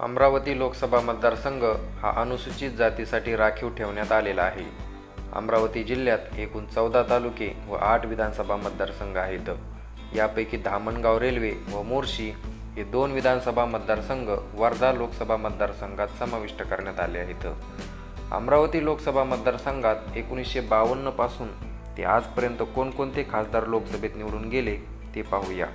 अमरावती लोकसभा मतदारसंघ हा अनुसूचित जातीसाठी राखीव ठेवण्यात आलेला आहे. अमरावती जिल्ह्यात एकूण चौदा तालुके व आठ विधानसभा मतदारसंघ आहेत. यापैकी धामणगाव रेल्वे व मोर्शी हे दोन विधानसभा मतदारसंघ वर्धा लोकसभा मतदारसंघात समाविष्ट करण्यात आले आहेत. अमरावती लोकसभा मतदारसंघात एकोणीसशे बावन्नपासून ते आजपर्यंत कोणकोणते खासदार लोकसभेत निवडून गेले ते पाहूया.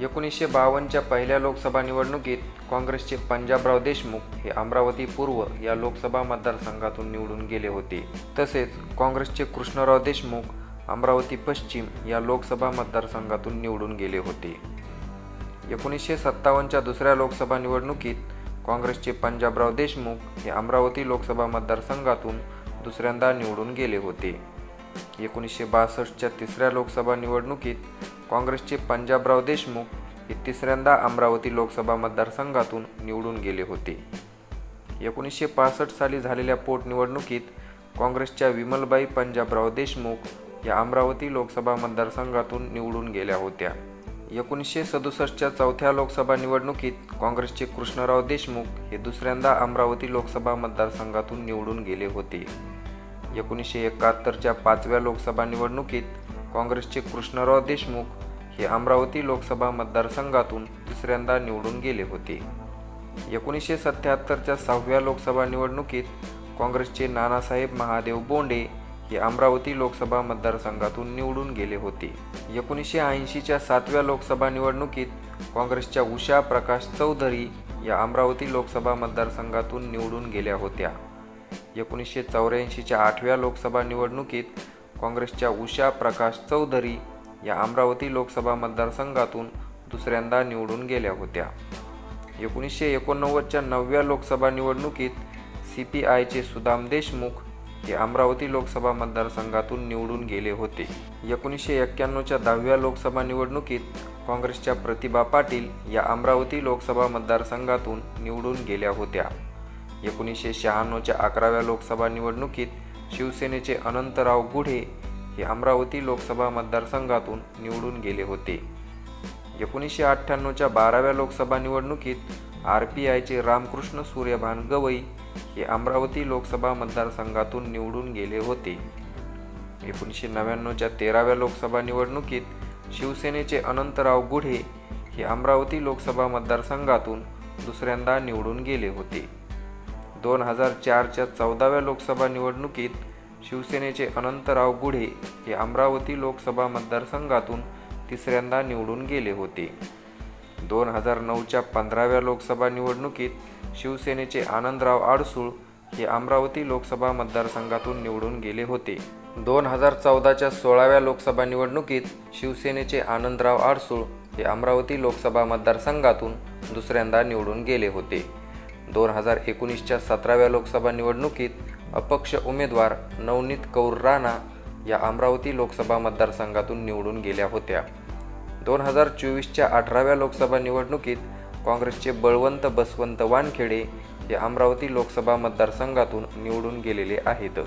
एकोणीसशे बावन्नच्या पहिल्या लोकसभा निवडणुकीत काँग्रेसचे पंजाबराव देशमुख हे अमरावती पूर्व या लोकसभा मतदारसंघातून निवडून गेले होते. तसेच काँग्रेसचे कृष्णराव देशमुख अमरावती पश्चिम या लोकसभा मतदारसंघातून निवडून गेले होते. एकोणीसशे सत्तावन्नच्या दुसऱ्या लोकसभा निवडणुकीत काँग्रेसचे पंजाबराव देशमुख हे अमरावती लोकसभा मतदारसंघातून दुसऱ्यांदा निवडून गेले होते. एकोणीसशे बासष्टच्या तिसऱ्या लोकसभा निवडणुकीत काँग्रेसचे पंजाबराव देशमुख हे तिसऱ्यांदा अमरावती लोकसभा मतदारसंघातून निवडून गेले होते. एकोणीसशे पासष्ट साली झालेल्या पोटनिवडणुकीत काँग्रेसच्या विमलबाई पंजाबराव देशमुख या अमरावती लोकसभा मतदारसंघातून निवडून गेल्या होत्या. एकोणीसशे सदुसष्टच्या चौथ्या लोकसभा निवडणुकीत काँग्रेसचे कृष्णराव देशमुख हे दुसऱ्यांदा अमरावती लोकसभा मतदारसंघातून निवडून गेले होते. एकोणीसशे एकाहत्तरच्या पाचव्या लोकसभा निवडणुकीत काँग्रेसचे कृष्णराव देशमुख हे अमरावती लोकसभा मतदारसंघातून तिसऱ्यांदा निवडून गेले होते. एकोणीसशे सत्त्याहत्तरच्या सहाव्या लोकसभा निवडणुकीत काँग्रेसचे नानासाहेब महादेव बोंडे हे अमरावती लोकसभा मतदारसंघातून निवडून गेले होते. एकोणीसशे ऐंशीच्या सातव्या लोकसभा निवडणुकीत काँग्रेसच्या उषा प्रकाश चौधरी या अमरावती लोकसभा मतदारसंघातून निवडून गेल्या होत्या. एकोणीसशे चौऱ्याऐंशीच्या आठव्या लोकसभा निवडणुकीत काँग्रेसच्या उषा प्रकाश चौधरी या अमरावती लोकसभा मतदारसंघातून दुसऱ्यांदा निवडून गेल्या होत्या. एकोणीसशे एकोणनव्वदच्या नवव्या लोकसभा निवडणुकीत सी पी आयचे सुदाम देशमुख हे अमरावती लोकसभा मतदारसंघातून निवडून गेले होते. एकोणीसशे एक्क्याण्णवच्या दहाव्या लोकसभा निवडणुकीत काँग्रेसच्या प्रतिभा पाटील या अमरावती लोकसभा मतदारसंघातून निवडून गेल्या होत्या. एकोणीसशे शहाण्णवच्या अकराव्या लोकसभा निवडणुकीत शिवसेनेचे अनंतराव गुढे हे अमरावती लोकसभा मतदारसंघातून निवडून गेले होते. एकोणीसशे अठ्ठ्याण्णवच्या बाराव्या लोकसभा निवडणुकीत आर पी आयचे रामकृष्ण सूर्यभान गवई हे अमरावती लोकसभा मतदारसंघातून निवडून गेले होते. एकोणीसशे नव्याण्णवच्या तेराव्या लोकसभा निवडणुकीत शिवसेनेचे अनंतराव गुढे हे अमरावती लोकसभा मतदारसंघातून दुसऱ्यांदा निवडून गेले होते. दोन हजार चारच्या चौदाव्या लोकसभा निवडणुकीत शिवसेनेचे अनंतराव गुढे हे अमरावती लोकसभा मतदारसंघातून तिसऱ्यांदा निवडून गेले होते. दोन हजार नऊच्या पंधराव्या लोकसभा निवडणुकीत शिवसेनेचे आनंदराव आडसूळ हे अमरावती लोकसभा मतदारसंघातून निवडून गेले होते. दोन हजार चौदाच्या सोळाव्या लोकसभा निवडणुकीत शिवसेनेचे आनंदराव आडसूळ हे अमरावती लोकसभा मतदारसंघातून दुसऱ्यांदा निवडून गेले होते. दोन हजार एकोणीसच्या सतराव्या लोकसभा निवडणुकीत अपक्ष उमेदवार नवनीत कौर राणा या अमरावती लोकसभा मतदारसंघातून निवडून गेल्या होत्या. दोन हजार चोवीसच्या अठराव्या लोकसभा निवडणुकीत काँग्रेसचे बळवंत बसवंत वानखेडे हे अमरावती लोकसभा मतदारसंघातून निवडून गेलेले आहेत.